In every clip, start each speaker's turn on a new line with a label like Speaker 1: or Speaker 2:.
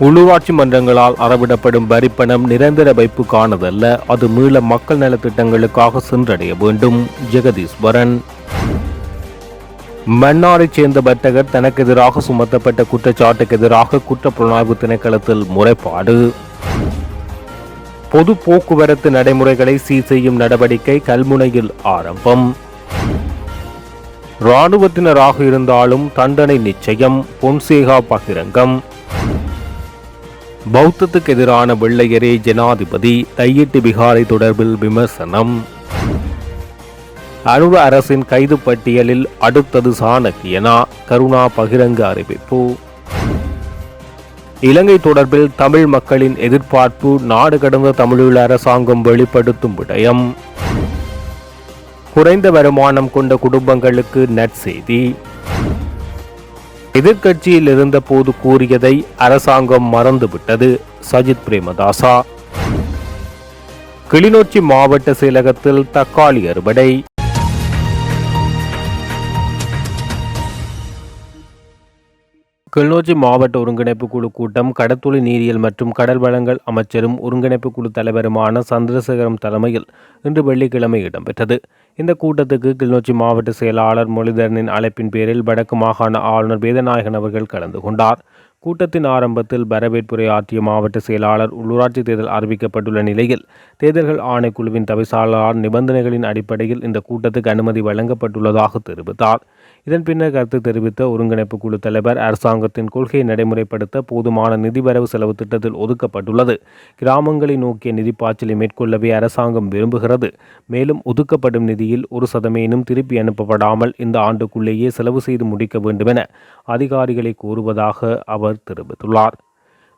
Speaker 1: உள்ளூராட்சி மன்றங்களால் அறவிடப்படும் வரிப்பணம் நிரந்தர வைப்புக்கானதல்ல. அது மீள மக்கள் நலத்திட்டங்களுக்காக சென்றடைய வேண்டும். ஜெகதீஸ்வரன். மன்னாரைச் சேர்ந்த வர்த்தகர் தனக்கு எதிராக சுமத்தப்பட்ட குற்றச்சாட்டுக்கு எதிராக குற்றப்புலனாய்வு திணைக்களத்தில் முறைப்பாடு. பொது போக்குவரத்து நடைமுறைகளை சீர் செய்யும் நடவடிக்கை கல்முனையில் ஆரம்பம். இராணுவத்தினராக இருந்தாலும் தண்டனை நிச்சயம். பொன்சேகா பகிரங்கம். பௌத்தத்துக்கு எதிரான வெள்ளையரே ஜனாதிபதி தையிட்டு பிகாரை தொடர்பில் விமர்சனம். அனுர அரசின் கைது பட்டியலில் அடுத்தது சாணக்கியனா கருணா பகிரங்க அறிவிப்பு. இலங்கை தொடர்பில் தமிழ் மக்களின் எதிர்பார்ப்பு நாடு கடந்த தமிழீழ அரசாங்கம் வெளிப்படுத்தும் விடயம். குறைந்த வருமானம் கொண்ட குடும்பங்களுக்கு நற்செய்தி. எதிர்க்கட்சியில் இருந்தபோது கூறியதை அரசாங்கம் மறந்துவிட்டது. சஜித் பிரேமதாசா. கிளிநொச்சி மாவட்ட செயலகத்தில் தக்காளி அறுவடை. கிளிநொச்சி மாவட்ட ஒருங்கிணைப்பு குழு கூட்டம் கடத்துளி நீரியல் மற்றும் கடல் வளங்கள் அமைச்சரும் ஒருங்கிணைப்பு குழு தலைவருமான சந்திரசேகரம் தலைமையில் இன்று வெள்ளிக்கிழமை இடம்பெற்றது. இந்த கூட்டத்துக்கு கிளிநொச்சி மாவட்ட செயலாளர் மொழிதரனின் அழைப்பின் பேரில் வடக்கு மாகாண ஆளுநர் வேதநாயகன் அவர்கள் கலந்து கொண்டார். கூட்டத்தின் ஆரம்பத்தில் வரவேற்புரை ஆற்றிய மாவட்ட செயலாளர் உள்ளூராட்சி தேர்தல் அறிவிக்கப்பட்டுள்ள நிலையில் தேர்தல்கள் ஆணைக்குழுவின் தவிசாளர் நிபந்தனைகளின் அடிப்படையில் இந்த கூட்டத்துக்கு அனுமதி வழங்கப்பட்டுள்ளதாக தெரிவித்தார். இதன் பின்னர் கருத்து தெரிவித்த ஒருங்கிணைப்பு குழு தலைவர் அரசாங்கத்தின் கொள்கையை நடைமுறைப்படுத்த போதுமான நிதி வரவு செலவு திட்டத்தில் ஒதுக்கப்பட்டுள்ளது. கிராமங்களை நோக்கிய நிதி பாய்ச்சலை மேற்கொள்ளவே அரசாங்கம் விரும்புகிறது. மேலும் ஒதுக்கப்படும் நிதியில் ஒரு சதமேனும் திருப்பி அனுப்பப்படாமல் இந்த ஆண்டுக்குள்ளேயே செலவு செய்து முடிக்க வேண்டுமென அதிகாரிகளை கூறுவதாக அவர் தெரிவித்துள்ளார்.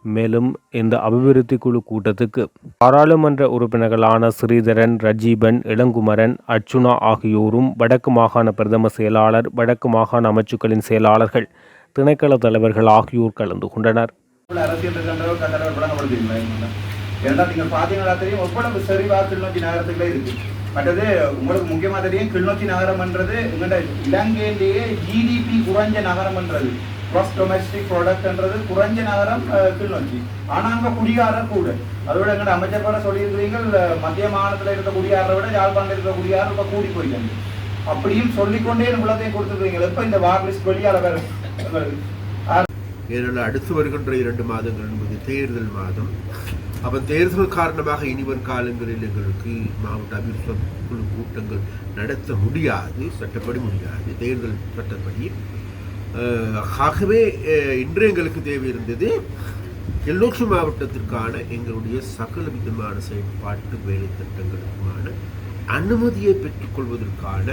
Speaker 1: மேலும் இந்த அபிவிருத்தி குழு கூட்டத்துக்கு பாராளுமன்ற உறுப்பினர்களான ஸ்ரீதரன் ரஜீபன் இளங்குமரன் அர்ச்சுனா ஆகியோரும் வடக்கு மாகாண பிரதம செயலாளர் வடக்கு மாகாண அமைச்சுக்களின் செயலாளர்கள் திணைக்கள தலைவர்கள் ஆகியோர் கலந்து கொண்டனர்.
Speaker 2: ஏன்னா நீங்கள் பார்த்தீங்கன்னா தெரியும் எவ்வளவு நகரத்துக்குள்ளே இருக்கு. மற்றது உங்களுக்கு முக்கியமாக தெரியும் கிளிநொச்சி நகரம்ன்றது எங்கள்ட இலங்கையிலேயே ஜிடிபி குறைஞ்ச நகரம்ன்றது. க்ராஸ் டொமெஸ்டிக் ப்ராடக்ட்ன்றது குறைஞ்ச நகரம் அஹ், கிளிநொச்சி. ஆனா அங்க குடிகாரர் கூட. அதோட எங்கள்ட அமைச்சர் கூட சொல்லியிருக்கிறீர்கள் மத்திய மாநிலத்தில் இருக்க குடியாரரை விட யாழ்ப்பாணத்தில் இருக்க குடியாரர் இப்ப கூடி போயிருக்காங்க அப்படியும் சொல்லிக்கொண்டே உள்ளதையும் கொடுத்துருக்கீங்க இப்போ இந்த வார் லிஸ்ட் வெளியால
Speaker 3: ஏனென்றால் அடுத்து வருகின்ற இரண்டு மாதங்கள் என்பது தேர்தல் மாதம். அப்போ தேர்தல் காரணமாக இனிவரும் காலங்களில் எங்களுக்கு மாவட்ட அபிவிருத்தி குழு கூட்டங்கள் நடத்த முடியாது சட்டப்படி முடியாது தேர்தல் சட்டப்படி. ஆகவே இன்று எங்களுக்கு தேவை இருந்தது கிளிநொச்சி மாவட்டத்திற்கான எங்களுடைய சகல விதமான செயல்பாட்டு வேலை திட்டங்களுக்குமான அனுமதியை பெற்றுக்கொள்வதற்கான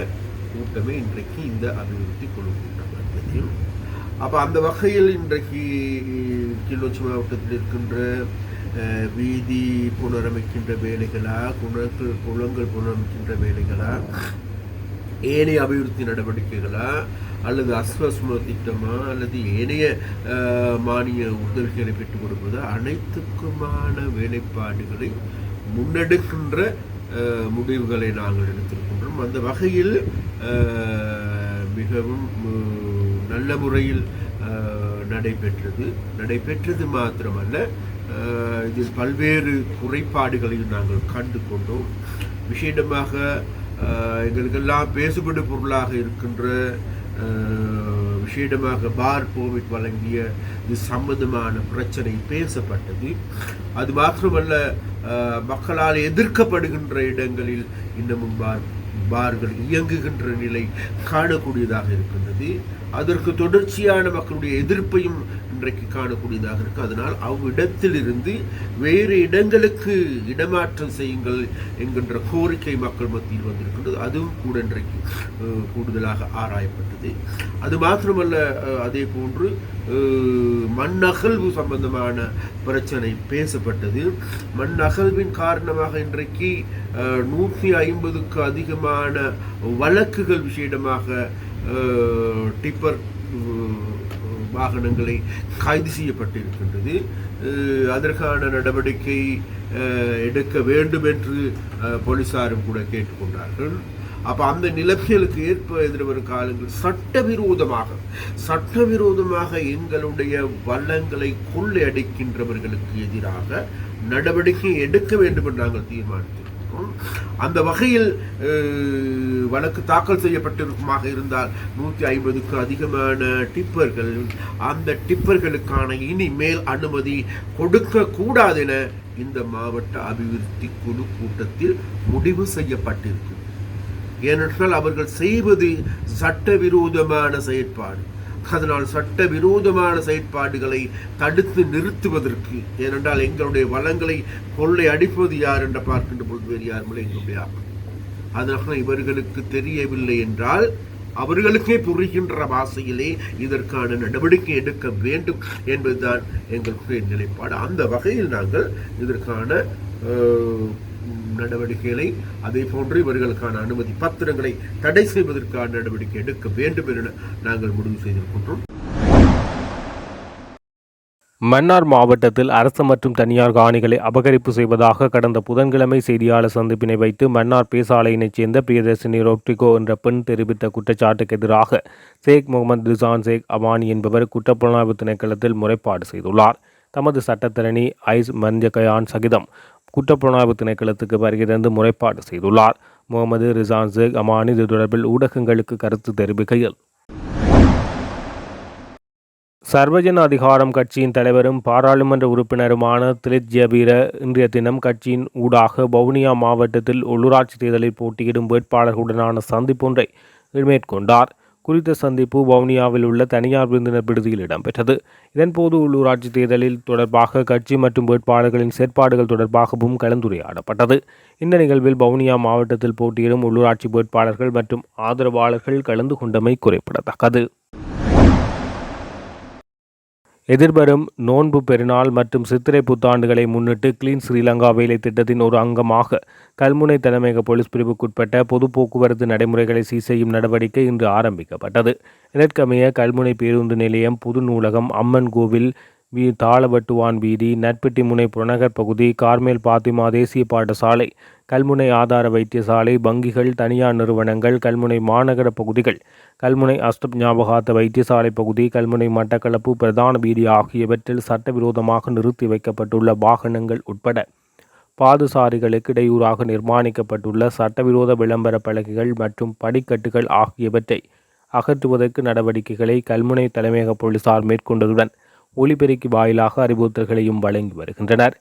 Speaker 3: கூட்டமே இன்றைக்கு இந்த அபிவிருத்தி குழு கூட்டம் வந்தது. அப்போ அந்த வகையில் இன்றைக்கு கிள்ளோச்சி மாவட்டத்தில் இருக்கின்ற வீதி புனரமைக்கின்ற வேலைகளா குணங்கள் குளங்கள் புனரமைக்கின்ற வேலைகளா ஏனைய அபிவிருத்தி நடவடிக்கைகளா அல்லது அஸ்வஸ்ம திட்டமா அல்லது ஏனைய மானிய உதவிகளை பெற்றுக் கொடுப்பது அனைத்துக்குமான வேலைப்பாடுகளை முன்னெடுக்கின்ற முடிவுகளை நாங்கள் எடுத்திருக்கின்றோம். அந்த வகையில் மிகவும் நல்ல முறையில் நடைபெற்றது. நடைபெற்றது மாத்திரமல்ல இதில் பல்வேறு குறைபாடுகளையும் நாங்கள் கண்டு கொண்டோம் விசேடமாக எங்களுக்கெல்லாம் பேசுபடு பொருளாக இருக்கின்ற விஷேடமாக விசேடமாக பார் கோவிட் வழங்கிய இது சம்பந்தமான பிரச்சனை பேசப்பட்டது. அது மாத்திரமல்ல மக்களால் எதிர்க்கப்படுகின்ற இடங்களில் இன்னமும் பார் பார்கள் இயங்குகின்ற நிலை காணக்கூடியதாக இருக்கின்றது. அதற்கு தொடர்ச்சியான மக்களுடைய எதிர்ப்பையும் இன்றைக்கு காணக்கூடியதாக இருக்கு. அதனால் அவ்விடத்திலிருந்து வேறு இடங்களுக்கு இடமாற்றம் செய்யுங்கள் என்கின்ற கோரிக்கை மக்கள் மத்தியில் வந்திருக்கின்றது. அதுவும் கூட இன்றைக்கு கூடுதலாக ஆராயப்பட்டது. அது மாத்திரமல்ல அதே போன்று மண்ணகழ்வு சம்பந்தமான பிரச்சனை பேசப்பட்டது. மண் அகழ்வின் காரணமாக இன்றைக்கு நூற்றி ஐம்பதுக்கு அதிகமான வழக்குகள் விஷயமாக டிப்பர் வாகனங்களை கைது செய்யப்பட்டிருக்கின்றது. அதற்கான நடவடிக்கை எடுக்க வேண்டும் என்று போலீசாரும் கூட கேட்டுக்கொண்டார்கள். அப்போ அந்த நிலைமைகளுக்கு ஏற்ப எதிர்வரும் காலங்கள் சட்டவிரோதமாக சட்டவிரோதமாக எங்களுடைய வளங்களை கொள்ளையடிக்கின்றவர்களுக்கு எதிராக நடவடிக்கை எடுக்க வேண்டும் என்று நாங்கள் தீர்மானித்தோம் அந்த வகையில் வழக்கு தாக்கல் செய்யப்பட்டிருக்குமாக இருந்தால் நூற்றி ஐம்பதுக்கு அதிகமான டிப்பர்கள் அந்த டிப்பர்களுக்கான இனிமேல் அனுமதி கொடுக்கக்கூடாதென என இந்த மாவட்ட அபிவிருத்தி குழு கூட்டத்தில் முடிவு செய்யப்பட்டிருக்கு. ஏனென்றால் அவர்கள் செய்வது சட்டவிரோதமான செயற்பாடு. அதனால் சட்ட விரோதமான செயற்பாடுகளை தடுத்து நிறுத்துவதற்கு ஏனென்றால் எங்களுடைய வளங்களை கொள்ளை அடிப்பது யார் என்று பார்க்கின்ற பொழுது வேறு யாருமே எங்களுடைய அதனால அதனால் இவர்களுக்கு தெரியவில்லை என்றால் அவர்களுக்கே புரிகின்ற பாசையிலே இதற்கான நடவடிக்கை எடுக்க வேண்டும் என்பதுதான் எங்களுடைய நிலைப்பாடு. அந்த வகையில் நாங்கள் இதற்கான நடவடிக்கைகளை அதே போன்று இவர்களுக்கான அனுமதி பத்திரங்களை தடை செய்வதற்கான நடவடிக்கை எடுக்க வேண்டும் என நாங்கள் முடிவு செய்திருக்கின்றோம்.
Speaker 1: மன்னார் மாவட்டத்தில் அரசு மற்றும் தனியார் காணிகளை அபகரிப்பு செய்வதாக கடந்த புதன்கிழமை செய்தியாளர் சந்திப்பினை வைத்து மன்னார் பேசாலையினைச் சேர்ந்த பிரியதர்சினி ரோப்டிகோ என்ற பெண் தெரிவித்த குற்றச்சாட்டுக்கு எதிராக ஷேக் முகமது ரிசான் ஷேக் அவானி என்பவர் குற்றப்புலனாய்வு திணைக்களத்தில் முறைப்பாடு செய்துள்ளார். தமது சட்டத்தரணி ஐஸ் மஞ்சகயான் சகிதம் குற்றப்புலனாய்வு திணைக்களத்துக்கு வருகை தந்து முறைப்பாடு செய்துள்ளார். முகமது ரிசான் ஷேக் அமானி இது தொடர்பில் ஊடகங்களுக்கு கருத்து தெரிவிக்கையில். சர்வஜன அதிகாரம் கட்சியின் தலைவரும் பாராளுமன்ற உறுப்பினருமான திலித் ஜபீர இன்றைய தினம் கட்சியின் ஊடாக வவுனியா மாவட்டத்தில் உள்ளூராட்சி தேர்தலில் போட்டியிடும் வேட்பாளர்களுடனான சந்திப்பொன்றை மேற்கொண்டார். குறித்த சந்திப்பு வவுனியாவில் உள்ள தனியார் விருந்தினர் விடுதியில் இடம்பெற்றது. இதன்போது உள்ளூராட்சி தேர்தலில் தொடர்பாக கட்சி மற்றும் வேட்பாளர்களின் செயற்பாடுகள் தொடர்பாகவும் கலந்துரையாடப்பட்டது. இந்த நிகழ்வில் வவுனியா மாவட்டத்தில் போட்டியிடும் உள்ளூராட்சி வேட்பாளர்கள் மற்றும் ஆதரவாளர்கள் கலந்து கொண்டமை குறிப்பிடத்தக்கது. எதிர்வரும் நோன்பு பெருநாள் மற்றும் சித்திரை புத்தாண்டுகளை முன்னிட்டு கிளீன் ஸ்ரீலங்கா வேலை திட்டத்தின் ஒரு அங்கமாக கல்முனை தலைமையக போலீஸ் பிரிவுக்குட்பட்ட பொது போக்குவரத்து நடைமுறைகளை சீர் செய்யும் நடவடிக்கை இன்று ஆரம்பிக்கப்பட்டது. இதற்கமைய கல்முனை பேருந்து நிலையம் புது நூலகம் அம்மன் கோவில் வீ. தாளவட்டுவான் வீதி நட்பெட்டி முனை புறநகர் பகுதி கார்மேல் பாத்திமா தேசிய பாடசாலை கல்முனை ஆதார வைத்தியசாலை வங்கிகள் தனியார் நிறுவனங்கள் கல்முனை மாநகர பகுதிகள் கல்முனை அஷ்டப் ஞாபகார்த்த வைத்தியசாலை பகுதி கல்முனை மட்டக்களப்பு பிரதான வீதி ஆகியவற்றில் சட்டவிரோதமாக நிறுத்தி வைக்கப்பட்டுள்ள வாகனங்கள் உட்பட பாதுசாரிகளுக்கு இடையூறாக நிர்மாணிக்கப்பட்டுள்ள சட்டவிரோத விளம்பர பலகைகள் மற்றும் படிக்கட்டுகள் ஆகியவற்றை அகற்றுவதற்கு நடவடிக்கைகளை கல்முனை தலைமையக போலீசார் மேற்கொண்டதுடன் ஒலிபெருக்கி வாயிலாக அறிவுறுத்தல்களையும் வழங்கி வருகின்றனர்.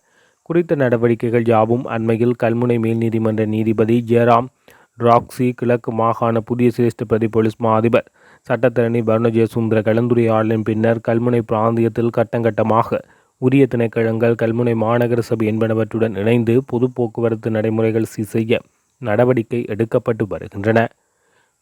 Speaker 1: குறித்த நடவடிக்கைகள் யாவும் அண்மையில் கல்முனை மேல் நீதிமன்ற நீதிபதி ஜெயராம் ராக்ஸி கிழக்கு மாகாண புதிய சிரேஷ்ட பிரதி போலீஸ் மா அதிபர் சட்டத்தரணி வருணஜெயசுந்தர கலந்துரையாடலின் பின்னர் கல்முனை பிராந்தியத்தில் கட்டங்கட்டமாக உரிய திணைக்களங்கள் கல்முனை மாநகர சபை என்பனவற்றுடன் இணைந்து பொது போக்குவரத்து நடைமுறைகள் சீர் செய்ய நடவடிக்கை எடுக்கப்பட்டு வருகின்றன.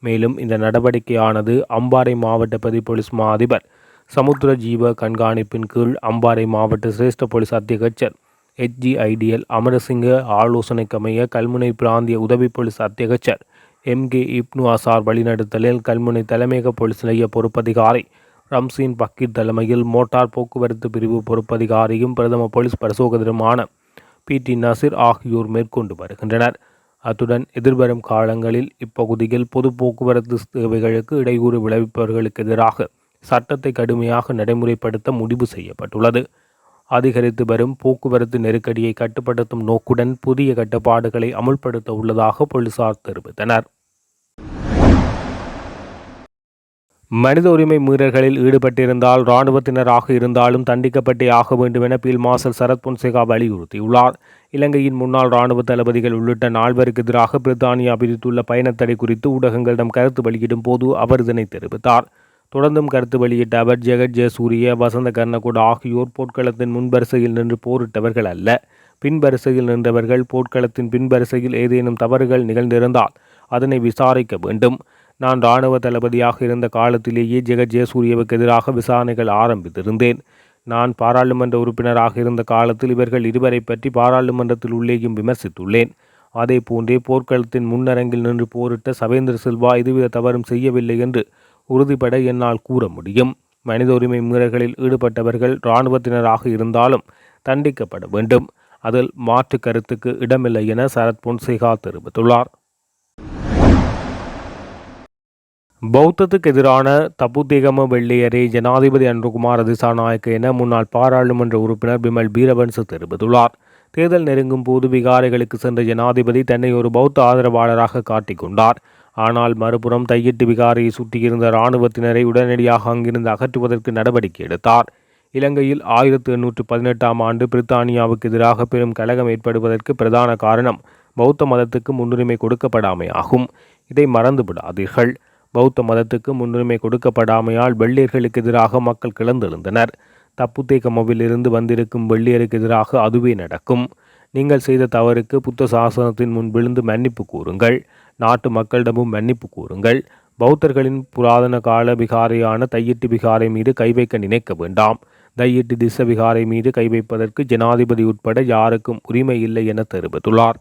Speaker 1: மேலும் இந்த நடவடிக்கையானது அம்பாறை மாவட்ட பிரதி போலீஸ் மா அதிபர் சமுத்திர ஜீவ கண்காணிப்பின் கீழ் அம்பாறை மாவட்ட சிரேஷ்ட போலீஸ் அத்தியட்சர் ஹெச்ஜிஐடிஎல் அமரசிங்க ஆலோசனைக்கமைய கல்முனை பிராந்திய உதவி போலீஸ் அத்தியகச்சர் எம் கே இப்னு அசார் வழிநடத்தலில் கல்முனை தலைமையக போலீஸ் நிலைய பொறுப்பதிகாரி ரம்சீன் பக்கீர் தலைமையில் மோட்டார் போக்குவரத்து பிரிவு பொறுப்பதிகாரியும் பிரதம போலீஸ் பரிசோதகருமான பி டி நசீர் ஆகியோர் மேற்கொண்டு வருகின்றனர். அத்துடன் எதிர்வரும் காலங்களில் இப்பகுதியில் பொது போக்குவரத்து சேவைகளுக்கு இடையூறு விளைவிப்பவர்களுக்கு எதிராக சட்டத்தை கடுமையாக நடைமுறைப்படுத்த முடிவு செய்யப்பட்டுள்ளது. அதிகரித்து வரும் போக்குவரத்து நெருக்கடியை கட்டுப்படுத்தும் நோக்குடன் புதிய கட்டுப்பாடுகளை அமுல்படுத்த உள்ளதாக போலீசார் தெரிவித்தனர். மனித உரிமை மீறல்களில் ஈடுபட்டிருந்தால் இராணுவத்தினராக இருந்தாலும் தண்டிக்கப்பட்டே ஆக வேண்டும் என பீல் மார்ஷல் சரத் பொன்சேகா வலியுறுத்தியுள்ளார். இலங்கையின் முன்னாள் இராணுவ தளபதிகள் உள்ளிட்ட நால்வருக்கு எதிராக பிரித்தானியா விதித்துள்ள பயணத்தடை குறித்து ஊடகங்களிடம் கருத்து வெளியிடும் போது அவர் இதனை தெரிவித்தார். தொடர்ந்தும் கருத்து வெளியிட்ட அவர் ஜெகத் ஜெயசூரிய வசந்த கர்ணகுட் ஆகியோர் போர்க்களத்தின் முன்வரிசையில் நின்று போரிட்டவர்கள் அல்ல. பின்வரிசையில் நின்றவர்கள் போர்க்களத்தின் பின்வரிசையில் ஏதேனும் தவறுகள் நிகழ்ந்திருந்தால் அதனை விசாரிக்க வேண்டும். நான் இராணுவ தளபதியாக இருந்த காலத்திலேயே ஜெகத் ஜெயசூரியவுக்கு எதிராக விசாரணைகள் ஆரம்பித்திருந்தேன். நான் பாராளுமன்ற உறுப்பினராக இருந்த காலத்தில் இவர்கள் இருவரை பற்றி பாராளுமன்றத்தில் உள்ளேயும் விமர்சித்துள்ளேன். அதே போன்றே போர்க்களத்தின் முன்னரங்கில் நின்று போரிட்ட சவேந்திர சில்வா இதுவித தவறும் செய்யவில்லை என்று உறுதிபட என்னால் கூற முடியும். மனித உரிமை மீறல்களில் ஈடுபட்டவர்கள் இராணுவத்தினராக இருந்தாலும் தண்டிக்கப்பட வேண்டும். அதில் மாற்று கருத்துக்கு இடமில்லை என சரத் பொன்சேகா தெரிவித்துள்ளார். பௌத்தத்துக்கு எதிரான தப்புத்தேகம வெள்ளையரே ஜனாதிபதி அன்புகுமார் திசாநாயக்க என முன்னாள் பாராளுமன்ற உறுப்பினர் பிமல் பீரவன்ச தெரிவித்துள்ளார். தேர்தல் நெருங்கும் போது விகாரைகளுக்கு சென்ற ஜனாதிபதி தன்னை ஒரு பௌத்த ஆதரவாளராக காட்டிக்கொண்டார் ஆனால் மறுபுறம் தையிட்டு விகாரையை சுற்றியிருந்த இராணுவத்தினரை உடனடியாக அங்கிருந்து அகற்றுவதற்கு நடவடிக்கை எடுத்தார். இலங்கையில் ஆயிரத்து எண்ணூற்று பதினெட்டாம் ஆண்டு பிரித்தானியாவுக்கு எதிராக பெரும் கலகம் ஏற்படுவதற்கு பிரதான காரணம் பௌத்த மதத்துக்கு முன்னுரிமை கொடுக்கப்படாமை ஆகும் இதை மறந்துவிடாதீர்கள். பௌத்த மதத்துக்கு முன்னுரிமை கொடுக்கப்படாமையால் வெள்ளியர்களுக்கு எதிராக மக்கள் கிளந்தெழுந்தனர் தப்புதேகமவிலிருந்து வந்திருக்கும் வெள்ளியருக்கு எதிராக அதுவே நடக்கும். நீங்கள் செய்த தவறுக்கு புத்த சாசனத்தின் முன் விழுந்து மன்னிப்பு கூறுங்கள். நாட்டு மக்களிடமும் மன்னிப்பு கூறுங்கள். பௌத்தர்களின் புராதன கால விகாரையான தையிட்டு விகாரை மீது கை வைக்க நினைக்க வேண்டாம். தையிட்டு திச விகாரை மீது கை வைப்பதற்கு ஜனாதிபதி உட்பட யாருக்கும் உரிமை இல்லை என தெரிவித்துள்ளார்.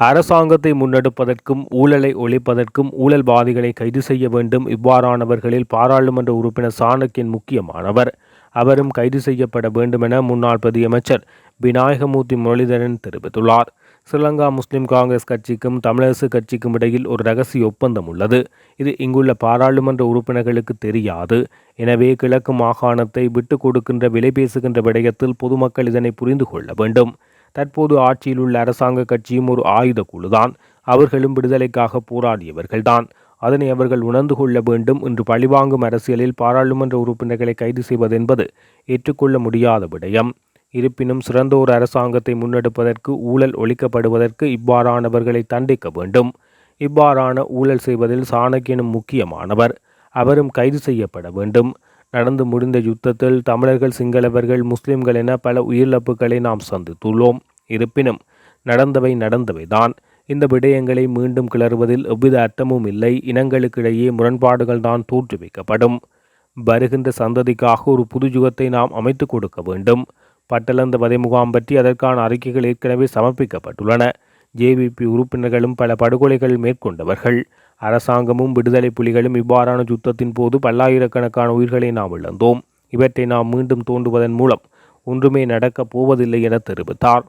Speaker 1: அரசாங்கத்தை முன்னெடுப்பதற்கும் ஊழலை ஒழிப்பதற்கும் ஊழல்வாதிகளை கைது செய்ய வேண்டும் இவ்வாறானவர்களில் பாராளுமன்ற உறுப்பினர் சாணக்கின் முக்கியமானவர். அவரும் கைது செய்யப்பட வேண்டுமென முன்னாள் பிரதியமைச்சர் விநாயகமூர்த்தி முரளிதரன் தெரிவித்துள்ளார். ஸ்ரீலங்கா முஸ்லிம் காங்கிரஸ் கட்சிக்கும் தமிழரசு கட்சிக்கும் இடையில் ஒரு ரகசிய ஒப்பந்தம் உள்ளது. இது இங்குள்ள பாராளுமன்ற உறுப்பினர்களுக்கு தெரியாது. எனவே கிழக்கு மாகாணத்தை விட்டு கொடுக்கின்ற விலை பேசுகின்ற விடயத்தில் பொதுமக்கள் இதனை புரிந்து கொள்ள வேண்டும். தற்போது ஆட்சியில் உள்ள அரசாங்க கட்சியும் ஒரு ஆயுத குழுதான். அவர்களும் விடுதலைக்காக போராடியவர்கள்தான். அதனை அவர்கள் உணர்ந்து கொள்ள வேண்டும் என்று பழிவாங்கும் அரசியலில் பாராளுமன்ற உறுப்பினர்களை கைது செய்வதென்பது ஏற்றுக்கொள்ள முடியாத விடயம். இருப்பினும் சிறந்த ஒரு அரசாங்கத்தை முன்னெடுப்பதற்கு ஊழல் ஒழிக்கப்படுவதற்கு இவ்வாறானவர்களை தண்டிக்க வேண்டும். இவ்வாறான ஊழல் செய்வதில் சாணக்கியனும் முக்கியமானவர். அவரும் கைது செய்யப்பட வேண்டும். நடந்து முடிந்த யுத்தத்தில் தமிழர்கள் சிங்களவர்கள் முஸ்லிம்கள் என பல உயிரிழப்புகளை நாம் சந்தித்துள்ளோம். இருப்பினும் நடந்தவை நடந்தவைதான். இந்த விடயங்களை மீண்டும் கிளறுவதில் எவ்வித அர்த்தமும் இல்லை. இனங்களுக்கிடையே முரண்பாடுகள் தான் தோற்றுவிக்கப்படும். வருகின்ற சந்ததிக்காக ஒரு புது யுகத்தை நாம் அமைத்து கொடுக்க வேண்டும். பட்டளந்த வதை முகாம் பற்றி அதற்கான அறிக்கைகள் ஏற்கனவே சமர்ப்பிக்கப்பட்டுள்ளன. ஜேவிபி உறுப்பினர்களும் பல படுகொலைகள் மேற்கொண்டவர்கள். அரசாங்கமும் விடுதலை புலிகளும் இவ்வாறான யுத்தத்தின் போது பல்லாயிரக்கணக்கான உயிர்களை நாம் இழந்தோம். இவற்றை நாம் மீண்டும் தோண்டுவதன் மூலம் ஒன்றுமே நடக்கப் போவதில்லை என தெரிவித்தார்.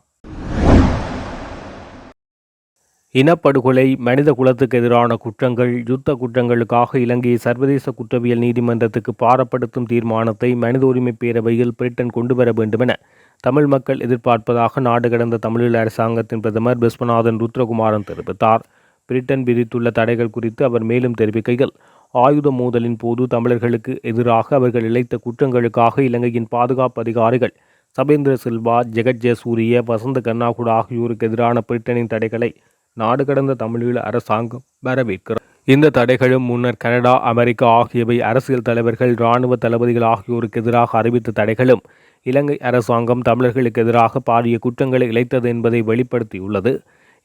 Speaker 1: இனப்படுகொலை மனித குலத்துக்கு எதிரான குற்றங்கள் யுத்த குற்றங்களுக்காக இலங்கையை சர்வதேச குற்றவியல் நீதிமன்றத்துக்கு பாரப்படுத்தும் தீர்மானத்தை மனித உரிமை பேரவையில் பிரிட்டன் கொண்டு வர வேண்டுமென தமிழ் மக்கள் எதிர்பார்ப்பதாக நாடு கடந்த தமிழீழ அரசாங்கத்தின் பிரதமர் விஸ்வநாதன் ருத்ரகுமாரன் தெரிவித்தார். பிரிட்டன் விதித்துள்ள தடைகள் குறித்து அவர் மேலும் தெரிவிக்கையில் ஆயுத மோதலின் போது தமிழர்களுக்கு எதிராக அவர்கள் இழைத்த குற்றங்களுக்காக இலங்கையின் பாதுகாப்பு அதிகாரிகள் சபேந்திர சில்வா ஜெகத் ஜெயசூரிய வசந்த கண்ணாகுடா ஆகியோருக்கு எதிரான பிரிட்டனின் தடைகளை நாடு கடந்த தமிழீழ அரசாங்கம் வரவேற்கிறார் இந்த தடைகளும் முன்னர் கனடா அமெரிக்கா ஆகியவை அரசியல் தலைவர்கள் இராணுவ தளபதிகள் ஆகியோருக்கு எதிராக அறிவித்த தடைகளும் இலங்கை அரசாங்கம் தமிழர்களுக்கு எதிராக பாரிய குற்றங்களை இழைத்தது என்பதை வெளிப்படுத்தியுள்ளது.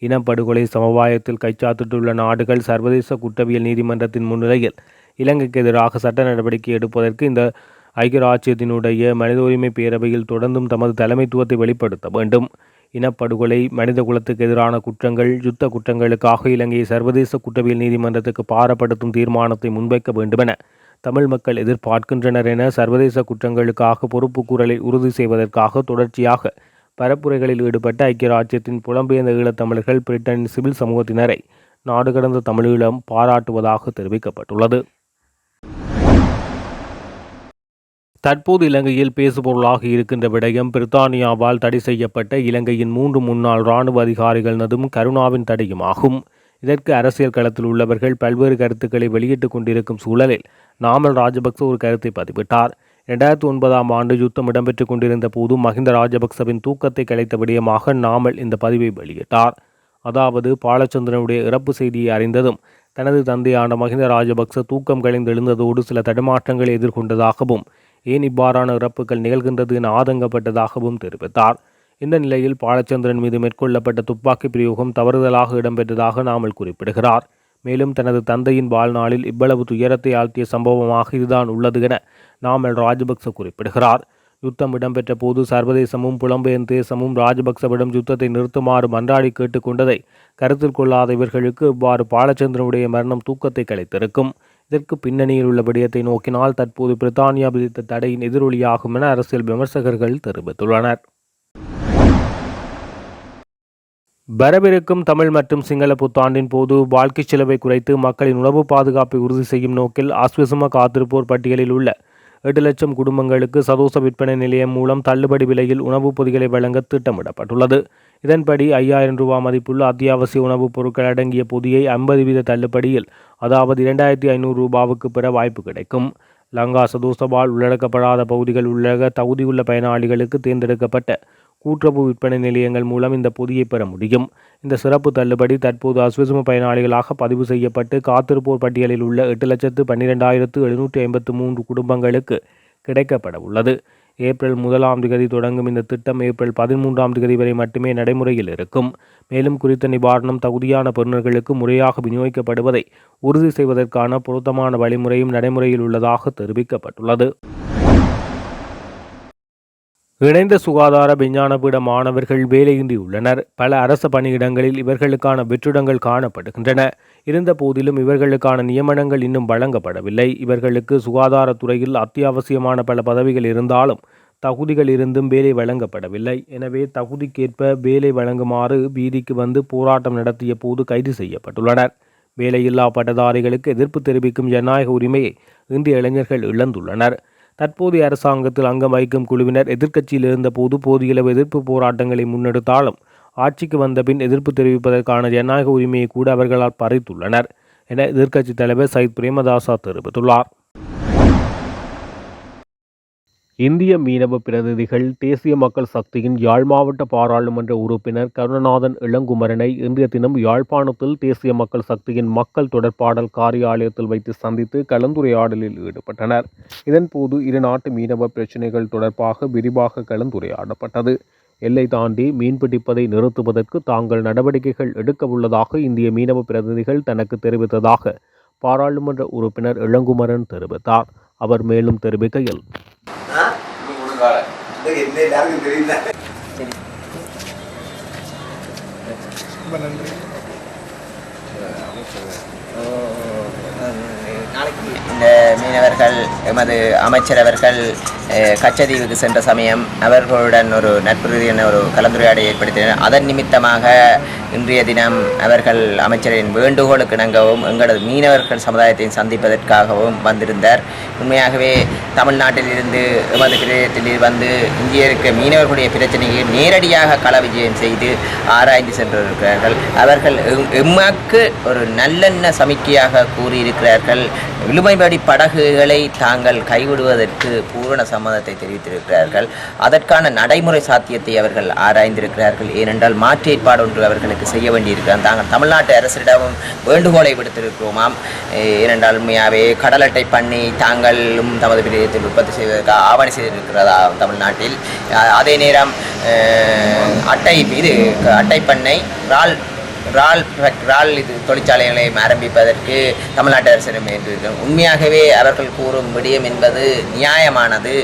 Speaker 1: இனப்படுகொலை சமவாயத்தில் கைச்சாத்திட்டுள்ள நாடுகள் சர்வதேச குற்றவியல் நீதிமன்றத்தின் முன்னிலையில் இலங்கைக்கு எதிராக சட்ட நடவடிக்கை எடுப்பதற்கு இந்த ஐக்கிய ராஜ்யத்தினுடைய மனித உரிமை பேரவையில் தொடர்ந்தும் தமது தலைமைத்துவத்தை வெளிப்படுத்த வேண்டும். இனப்படுகொலை மனித குலத்துக்கு எதிரான குற்றங்கள் யுத்த குற்றங்களுக்காக இலங்கையை சர்வதேச குற்றவியல் நீதிமன்றத்துக்கு பாரப்படுத்தும் தீர்மானத்தை முன்வைக்க வேண்டுமென தமிழ் மக்கள் எதிர்பார்க்கின்றனர் என சர்வதேச குற்றங்களுக்காக பொறுப்பு கூறலை உறுதி செய்வதற்காக தொடர்ச்சியாக பரப்புரைகளில் ஈடுபட்ட ஐக்கிய ராஜ்யத்தின் புலம்பெயர்ந்த ஈழத்தமிழர்கள் பிரிட்டனின் சிவில் சமூகத்தினரை நாடு கடந்த தமிழீழம் பாராட்டுவதாக தெரிவிக்கப்பட்டுள்ளது. தற்போது இலங்கையில் பேசுபொருளாக இருக்கின்ற விடயம் பிரித்தானியாவால் தடை செய்யப்பட்ட இலங்கையின் மூன்று முன்னாள் இராணுவ அதிகாரிகளதும் கருணாவின் தடையுமாகும் இதற்கு அரசியல் களத்தில் உள்ளவர்கள் பல்வேறு கருத்துக்களை வெளியிட்டுக் கொண்டிருக்கும் சூழலில் நாமல் ராஜபக்ச ஒரு கருத்தை பதிவிட்டார். இரண்டாயிரத்தி ஒன்பதாம் ஆண்டு யுத்தம் இடம்பெற்றுக் கொண்டிருந்த போது மஹிந்த ராஜபக்சவின் தூக்கத்தை கலைத்த விடயமாக நாமல் இந்த பதிவை வெளியிட்டார். அதாவது பாலச்சந்திரனுடைய இறப்பு செய்தியை அறிந்ததும் தனது தந்தையான மஹிந்த ராஜபக்ச தூக்கம் கலைந்து சில தடுமாற்றங்களை எதிர்கொண்டதாகவும் ஏன் இவ்வாறான இறப்புகள் நிகழ்கின்றது என ஆதங்கப்பட்டதாகவும் தெரிவித்தார். இந்த நிலையில் பாலச்சந்திரன் மீது மேற்கொள்ளப்பட்ட துப்பாக்கி பிரயோகம் தவறுதலாக இடம்பெற்றதாக நாமல் குறிப்பிடுகிறார். மேலும் தனது தந்தையின் வாழ்நாளில் இவ்வளவு துயரத்தை ஆழ்த்திய சம்பவமாக இதுதான் உள்ளது என நாமல் ராஜபக்ச குறிப்பிடுகிறார். யுத்தம் இடம்பெற்ற போது சர்வதேசமும் புலம்பெயர் தேசமும் ராஜபக்சவிடம் யுத்தத்தை நிறுத்துமாறு மன்றாடி கேட்டுக்கொண்டதை கருத்தில் கொள்ளாத இவர்களுக்கு இவ்வாறு பாலச்சந்திரனுடைய மரணம் தூக்கத்தை கலைத்திருக்கும். இதற்கு பின்னணியில் உள்ள விடயத்தை நோக்கினால் தற்போது பிரித்தானியா விதித்த தடையின் எதிரொலியாகும் என அரசியல் விமர்சகர்கள் தெரிவித்துள்ளனர். வரவிருக்கும் தமிழ் மற்றும் சிங்கள புத்தாண்டின் போது வாழ்க்கை செலவை குறைத்து மக்களின் உணவு பாதுகாப்பை உறுதி செய்யும் நோக்கில் ஆஸ்வசம காத்திருப்போர் பட்டியலில் உள்ள எட்டு லட்சம் குடும்பங்களுக்கு சதோச விற்பனை நிலையம் மூலம் தள்ளுபடி விலையில் உணவுப் பொதிகளை வழங்க திட்டமிடப்பட்டுள்ளது. இதன்படி ஐயாயிரம் ரூபாய் மதிப்புள்ள அத்தியாவசிய உணவுப் பொருட்கள் அடங்கிய பொதியை ஐம்பது வீத தள்ளுபடியில் அதாவது இரண்டாயிரத்தி ஐநூறு ரூபாவுக்கு பெற வாய்ப்பு கிடைக்கும். லங்கா சதோசபால் உள்ளடக்கப்படாத பகுதிகள் உள்ளக தகுதியுள்ள பயனாளிகளுக்கு தேர்ந்தெடுக்கப்பட்ட கூட்டுறவு விற்பனை நிலையங்கள் மூலம் இந்த பொதியை பெற முடியும். இந்த சிறப்பு தள்ளுபடி தற்போது அஸ்விசும பயனாளிகளாக பதிவு செய்யப்பட்டு காத்திருப்போர் பட்டியலில் உள்ள எட்டு லட்சத்து பன்னிரெண்டாயிரத்து எழுநூற்றி ஐம்பத்து மூன்று குடும்பங்களுக்கு கிடைக்கப்பட உள்ளது. ஏப்ரல் முதலாம் திகதி தொடங்கும் இந்த திட்டம் ஏப்ரல் பதிமூன்றாம் திகதி வரை மட்டுமே நடைமுறையில் இருக்கும். மேலும் குறித்த நிவாரணம் தகுதியான பெறுநர்களுக்கு முறையாக விநியோகிக்கப்படுவதை உறுதி செய்வதற்கான பொருத்தமான வழிமுறையும் நடைமுறையில் உள்ளதாக தெரிவிக்கப்பட்டுள்ளது. இணைந்த சுகாதார விஞ்ஞான பீட மாணவர்கள் வேலையின்றி உள்ளனர் பல அரசு பணியிடங்களில் இவர்களுக்கான வெற்றிடங்கள் காணப்படுகின்றன. இருந்த போதிலும் இவர்களுக்கான நியமனங்கள் இன்னும் வழங்கப்படவில்லை. இவர்களுக்கு சுகாதாரத்துறையில் அத்தியாவசியமான பல பதவிகள் இருந்தாலும் தகுதிகள் இருந்தும் வேலை வழங்கப்படவில்லை. எனவே தகுதிக்கேற்ப வேலை வழங்குமாறு வீதிக்கு வந்து போராட்டம் நடத்திய போது கைது செய்யப்பட்டுள்ளனர். வேலையில்லா பட்டதாரிகளுக்கு எதிர்ப்பு தெரிவிக்கும் ஜனநாயக உரிமையை இந்திய இளைஞர்கள் இழந்துள்ளனர். தற்போதைய அரசாங்கத்தில் அங்கம் வகிக்கும் குழுவினர் எதிர்க்கட்சியில் இருந்தபோது போதிய எதிர்ப்பு போராட்டங்களை முன்னெடுத்தாலும் ஆட்சிக்கு வந்தபின் எதிர்ப்பு தெரிவிப்பதற்கான ஜனநாயக உரிமையை கூட அவர்களால் பறித்துள்ளனர் என எதிர்க்கட்சித் தலைவர் சயித் பிரேமதாசா தெரிவித்துள்ளார். இந்திய மீனவ பிரதிநிதிகள் தேசிய மக்கள் சக்தியின் யாழ் மாவட்ட பாராளுமன்ற உறுப்பினர் கருணநாதன் இளங்குமரனை இன்றைய தினம் யாழ்ப்பாணத்தில் தேசிய மக்கள் சக்தியின் மக்கள் தொடர்பாடல் காரியாலயத்தில் வைத்து சந்தித்து கலந்துரையாடலில் ஈடுபட்டனர். இதன்போது இரு நாட்டு மீனவ பிரச்சினைகள் தொடர்பாக விரிவாக கலந்துரையாடப்பட்டது. எல்லை தாண்டி மீன்பிடிப்பதை நிறுத்துவதற்கு தாங்கள் நடவடிக்கைகள் எடுக்க உள்ளதாக இந்திய மீனவ பிரதிநிதிகள் தனக்கு தெரிவித்ததாக பாராளுமன்ற உறுப்பினர் இளங்குமரன் தெரிவித்தார். அவர் மேலும் தெரிவிக்கையில்
Speaker 4: என்ன எல்லாருக்கும் தெரியல
Speaker 5: இந்த மீனவர்கள் எமது அமைச்சர் அவர்கள் கச்சதீவுக்கு சென்ற சமயம் அவர்களுடன் ஒரு நட்புறுதியான ஒரு கலந்துரையாடை ஏற்படுத்தினர். அதன் நிமித்தமாக இன்றைய தினம் அவர்கள் அமைச்சரின் வேண்டுகோளுக்கு இணங்கவும் எங்களது மீனவர்கள் சமுதாயத்தை சந்திப்பதற்காகவும் வந்திருந்தார். உண்மையாகவே தமிழ்நாட்டில் இருந்து எமது பிரதேசத்தில் வந்து இங்கே இருக்க மீனவர்களுடைய பிரச்சனையை நேரடியாக கள விஜயம் செய்து ஆராய்ந்து சென்றிருக்கிறார்கள். அவர்கள் எம்- ஒரு நல்லெண்ண சமிக்கையாக கூறியிருக்கிறார்கள். இழுமைப்படி படகுகளை தாங்கள் கைவிடுவதற்கு பூரண சம்மதத்தை தெரிவித்திருக்கிறார்கள். அதற்கான நடைமுறை சாத்தியத்தை அவர்கள் ஆராய்ந்திருக்கிறார்கள். ஏனென்றால் மாற்று ஏற்பாடு ஒன்று அவர்களுக்கு செய்ய வேண்டியிருக்கிறார் தாங்கள் தமிழ்நாட்டு அரசிடமும் வேண்டுகோளை விடுத்திருக்கிறோமாம். ஏனென்றால் உண்மையாகவே கடல் அட்டை பண்ணி தாங்களும் தமது பிரதேசத்தில் உற்பத்தி செய்வதற்கு ஆவணி செய்திருக்கிறதா தமிழ்நாட்டில். அதே நேரம் அட்டை இது அட்டை பண்ணை இறால் ரால் ரால் இது தொழிற்சாலைகளை ஆரம்பிப்பதற்கு தமிழ்நாட்டு அரசிடம் வேண்டியிருக்கிறோம் உண்மையாகவே அவர்கள் கூறும் விடயம் என்பது நியாயமானது.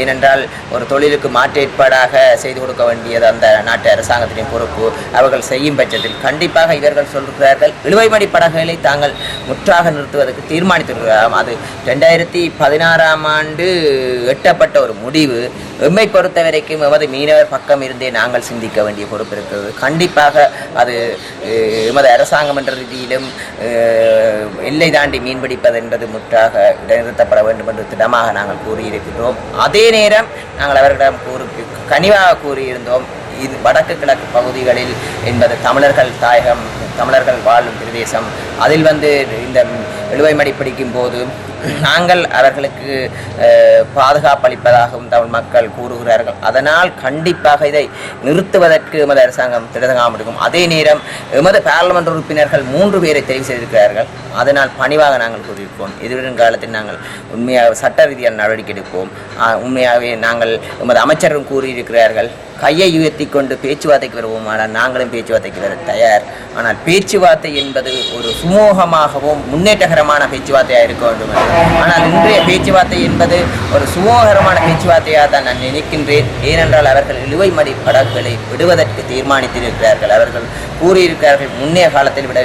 Speaker 5: ஏனென்றால் ஒரு தொழிலுக்கு மாற்று ஏற்பாடாக செய்து கொடுக்க வேண்டியது அந்த நாட்டு அரசாங்கத்தின் பொறுப்பு. அவர்கள் செய்யும் பட்சத்தில் கண்டிப்பாக இவர்கள் சொல்கிறார்கள் இழுவைமடி படகுகளை தாங்கள் முற்றாக நிறுத்துவதற்கு தீர்மானித்திருக்கிறார் அது ரெண்டாயிரத்தி பதினாறாம் ஆண்டு எட்டப்பட்ட ஒரு முடிவு. எம்மை பொறுத்த வரைக்கும் எமது மீனவர் பக்கம் இருந்தே நாங்கள் சிந்திக்க வேண்டிய பொறுப்பு இருக்கிறது. கண்டிப்பாக அது எமது அரசாங்கம் என்ற ரீதியிலும் எல்லை தாண்டி மீன்பிடிப்பது என்பது முற்றாக இடைநிறுத்தப்பட வேண்டும் என்று திடமாக நாங்கள் கூறியிருக்கிறோம் அதே நேரம் நாங்கள் அவர்களிடம் கூறு கனிவாக கூறியிருந்தோம். இது வடக்கு கிழக்கு பகுதிகளில் என்பது தமிழர்கள் தாயகம் தமிழர்கள் வாழும் பிரதேசம். அதில் வந்து இந்த எழுவைமடி பிடிக்கும் போது நாங்கள் அவர்களுக்கு பாதுகாப்பு அளிப்பதாகவும் தமிழ் மக்கள் கூறுகிறார்கள். அதனால் கண்டிப்பாக இதை நிறுத்துவதற்கு எமது அரசாங்கம் திடதகாமல் இருக்கும். அதே நேரம் எமது பாராளுமன்ற உறுப்பினர்கள் மூன்று பேரை தெரிவு செய்திருக்கிறார்கள். அதனால் பணிவாக நாங்கள் கூறியிருக்கோம் எதிர்வரும் காலத்தில் நாங்கள் உண்மையாக சட்ட ரீதியான நடவடிக்கை எடுப்போம். உண்மையாகவே நாங்கள் எமது அமைச்சரும் கூறியிருக்கிறார்கள் கையை உயர்த்தி கொண்டு பேச்சுவார்த்தைக்கு வருவோம். ஆனால் நாங்களும் பேச்சுவார்த்தைக்கு வர தயார். ஆனால் பேச்சுவார்த்தை என்பது ஒரு சுமூகமாகவும் முன்னேற்றகரமான பேச்சுவார்த்தையாக இருக்க வேண்டும் ஆனால் இன்றைய பேச்சுவார்த்தை என்பது ஒரு சுமூககரமான பேச்சுவார்த்தையாக தான் நான் நினைக்கின்றேன். ஏனென்றால் அவர்கள் இழுவை மடி படகுகளை விடுவதற்கு தீர்மானித்திருக்கிறார்கள். அவர்கள் கூறியிருக்கிறார்கள் முன்னைய காலத்தில் விட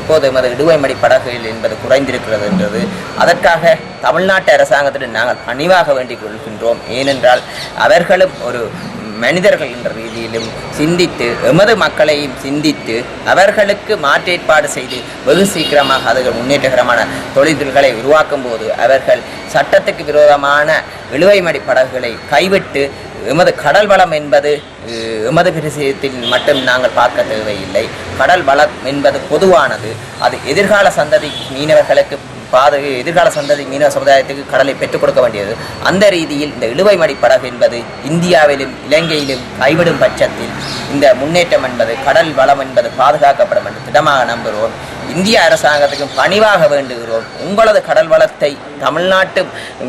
Speaker 5: இப்போது எமது இடுவை மடி படகுகள் என்பது குறைந்திருக்கிறது என்றது. அதற்காக தமிழ்நாட்டு அரசாங்கத்திடம் நாங்கள் பணிவாக வேண்டிக் கொள்கின்றோம். ஏனென்றால் அவர்களும் ஒரு மனிதர்கள் என்ற ரீதியிலும் சிந்தித்து எமது மக்களையும் சிந்தித்து அவர்களுக்கு மாற்றேற்பாடு செய்து வெகு சீக்கிரமாக அதுகள் முன்னேற்றகரமான தொழில்களை உருவாக்கும் போது அவர்கள் சட்டத்துக்கு விரோதமான இழுவைமடி படகுகளை கைவிட்டு எமது கடல் வளம் என்பது எமது பிரதேசத்தில் மட்டும் நாங்கள் பார்க்க தேவையில்லை. கடல் வளம் என்பது பொதுவானது. அது எதிர்கால சந்ததி மீனவர்களுக்கு பாது எதிர்கால சந்ததி மீனவ சமுதாயத்துக்கு கடலை பெற்றுக் கொடுக்க வேண்டியது. அந்த ரீதியில் இந்த இழுவைமடி படகு என்பது இந்தியாவிலும் இலங்கையிலும் கைவிடும் பட்சத்தில் இந்த முன்னேற்றம் என்பது கடல் வளம் என்பது பாதுகாக்கப்படும் என்று திடமாக நம்புகிறோம். இந்திய அரசாங்கத்துக்கும் பணிவாக வேண்டுகிறோம். உங்களது கடல் வளத்தை தமிழ்நாட்டு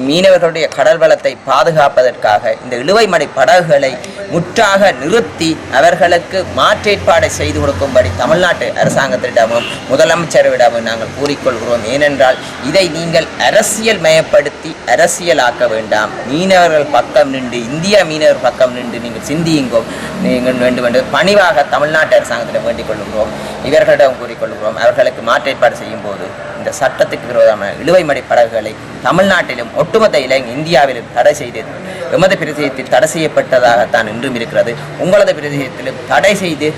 Speaker 5: மீனவர்களுடைய கடல் வளத்தை பாதுகாப்பதற்காக இந்த இழுவைமடை படகுகளை முற்றாக நிறுத்தி அவர்களுக்கு மாற்றேற்பாடை செய்து கொடுக்கும்படி தமிழ்நாட்டு அரசாங்கத்திடமும் முதலமைச்சரிடமும் நாங்கள் கூறிக்கொள்கிறோம். ஏனென்றால் இதை நீங்கள் அரசியல் மயப்படுத்தி அரசியலாக்க வேண்டாம். மீனவர்கள் பக்கம் நின்று இந்திய மீனவர் பக்கம் நின்று நீங்கள் சிந்தியுங்கோ நீங்கள் வேண்டும் என்று பணிவாக தமிழ்நாட்டு அரசாங்கத்திடம் வேண்டிக் கொள்கிறோம் இவர்களிடம் கூறிக்கொள்கிறோம் அவர்களை அவர்களுக்கு மாற்றேற்பாடு செய்யும் போது இந்த சட்டத்துக்கு விரோதமான இழுவை மடை படகுகளை தமிழ்நாட்டிலும் ஒட்டுமொத்த இலங்கை இந்தியாவிலும் தடை செய்து எமது பிரதேசத்தில் தடை செய்யப்பட்டதாகத்தான் இன்றும் இருக்கிறது. உங்களது பிரதேசத்திலும் தடை செய்து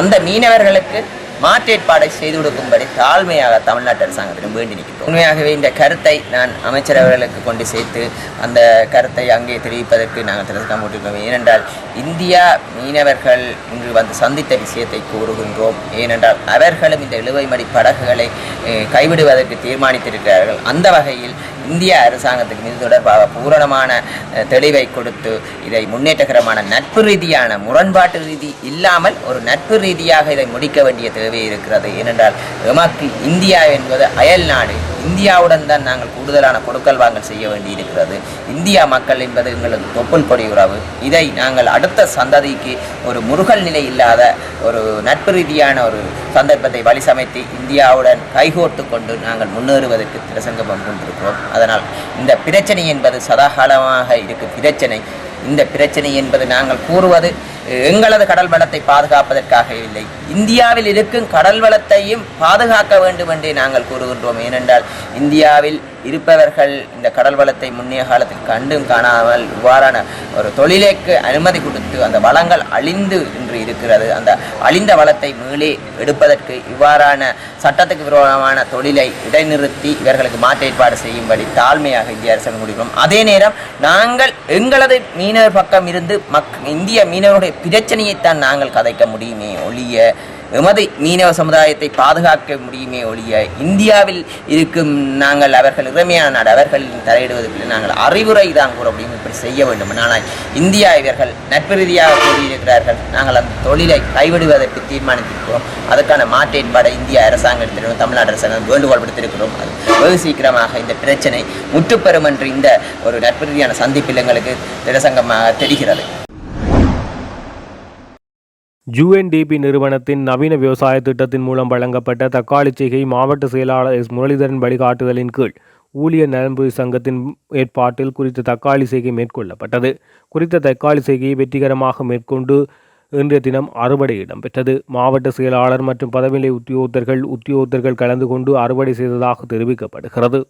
Speaker 5: அந்த மீனவர்களுக்கு மாற்றேற்பாடை செய்து கொடுக்கும்படி தாழ்மையாக தமிழ்நாட்டு அரசாங்கத்திடம் வேண்டி நிற்கிறோம். உண்மையாகவே இந்த கருத்தை நான் அமைச்சர் அவர்களுக்கு கொண்டு சேர்த்து அந்த கருத்தை அங்கே தெரிவிப்பதற்கு நாங்கள் திறக்க முடியும் ஏனென்றால் இந்தியா மீனவர்கள் இன்று வந்து சந்தித்த விஷயத்தை கூறுகின்றோம். ஏனென்றால் அவர்களும் இந்த இழுவை மடி படகுகளை கைவிடுவதற்கு தீர்மானித்திருக்கிறார்கள். அந்த வகையில் இந்திய அரசாங்கத்துக்கு இது தொடர்பாக பூரணமான தெளிவை கொடுத்து இதை முன்னேற்றகரமான நட்பு ரீதியான முரண்பாட்டு ரீதி இல்லாமல் ஒரு நட்பு ரீதியாக இதை முடிக்க வேண்டிய தேவை இருக்கிறது. ஏனென்றால் எமக்கு இந்தியா என்பது அயல் நாடு. இந்தியாவுடன் தான் நாங்கள் கூடுதலான கொடுக்கல் வாங்கல் செய்ய வேண்டி இருக்கிறது இந்தியா மக்கள் என்பது எங்களுக்கு தொப்புள் கொடி உறவு. இதை நாங்கள் அடுத்த சந்ததிக்கு ஒரு முருகல் நிலை இல்லாத ஒரு நட்பு ரீதியான ஒரு சந்தர்ப்பத்தை வழி சமைத்து இந்தியாவுடன் கைகோர்த்து கொண்டு நாங்கள் முன்னேறுவதற்கு பிரசங்கம் கொண்டிருக்கிறோம். அதனால் இந்த பிரச்சனை என்பது சதாகாலமாக இருக்கும் பிரச்சனை. இந்த பிரச்சனை என்பது நாங்கள் கூறுவது எங்களது கடல் வளத்தை பாதுகாப்பதற்காக இல்லை. இந்தியாவில் இருக்கும் கடல் வளத்தையும் பாதுகாக்க வேண்டும் என்றே நாங்கள் கூறுகின்றோம். ஏனென்றால் இந்தியாவில் இருப்பவர்கள் இந்த கடல் வளத்தை முன்னைய காலத்தில் கண்டும் காணாமல் இவ்வாறான ஒரு தொழிலேக்கு அனுமதி கொடுத்து அந்த வளங்கள் அழிந்து என்று இருக்கிறது. அந்த அழிந்த வளத்தை மீளே எடுப்பதற்கு இவ்வாறான சட்டத்துக்கு விரோதமான தொழிலை இடைநிறுத்தி இவர்களுக்கு மாற்று ஏற்பாடு செய்யும்படி தாழ்மையாக இந்திய அரசாங்கம் முடிக்கிறோம் அதே நேரம் நாங்கள் எங்களது மீனவர் பக்கம் இருந்து மக் இந்திய மீனவருடைய பிரச்சனையைத்தான் நாங்கள் கதைக்க முடியுமே ஒழிய எமது மீனவ சமுதாயத்தை பாதுகாக்க முடியுமே ஒழிய இந்தியாவில் இருக்கும் நாங்கள் அவர்கள் இளமையான நாடு அவர்கள் தலையிடுவதற்கு நாங்கள் அறிவுரை தான் கூற முடியும். இப்படி செய்ய வேண்டும். ஆனால் இந்தியா இவர்கள் நட்பு ரீதியாக கூறியிருக்கிறார்கள். நாங்கள் அந்த தொழிலை கைவிடுவதற்கு தீர்மானித்திருக்கிறோம் அதற்கான மாற்று ஏற்பாடை இந்திய அரசாங்கத்திடம் தமிழ்நாடு அரசாங்கம் வேண்டுகோள் விடுத்திருக்கிறோம். அது வெகு சீக்கிரமாக இந்த பிரச்சனை முற்றுப்பெறும் என்று இந்த ஒரு நட்பு ரீதியான சந்திப்பில் எங்களுக்கு திரசங்கமாக தெரிகிறது.
Speaker 1: ஜூஎன்டிபி நிறுவனத்தின் நவீன விவசாய திட்டத்தின் மூலம் வழங்கப்பட்ட தக்காளி செய்கை மாவட்ட செயலாளர் எஸ் முரளிதரன் வழிகாட்டுதலின் கீழ் ஊழியர் நலன்புரி சங்கத்தின் ஏற்பாட்டில் குறித்த தக்காளி செய்கை மேற்கொள்ளப்பட்டது. குறித்த தக்காளி செய்கையை வெற்றிகரமாக மேற்கொண்டு இன்றைய தினம் அறுவடை இடம்பெற்றது. மாவட்ட செயலாளர் மற்றும் பதவிநிலை உத்தியோகத்தர்கள் உத்தியோகத்தர்கள் கலந்து கொண்டு அறுவடை செய்ததாக தெரிவிக்கப்படுகிறது.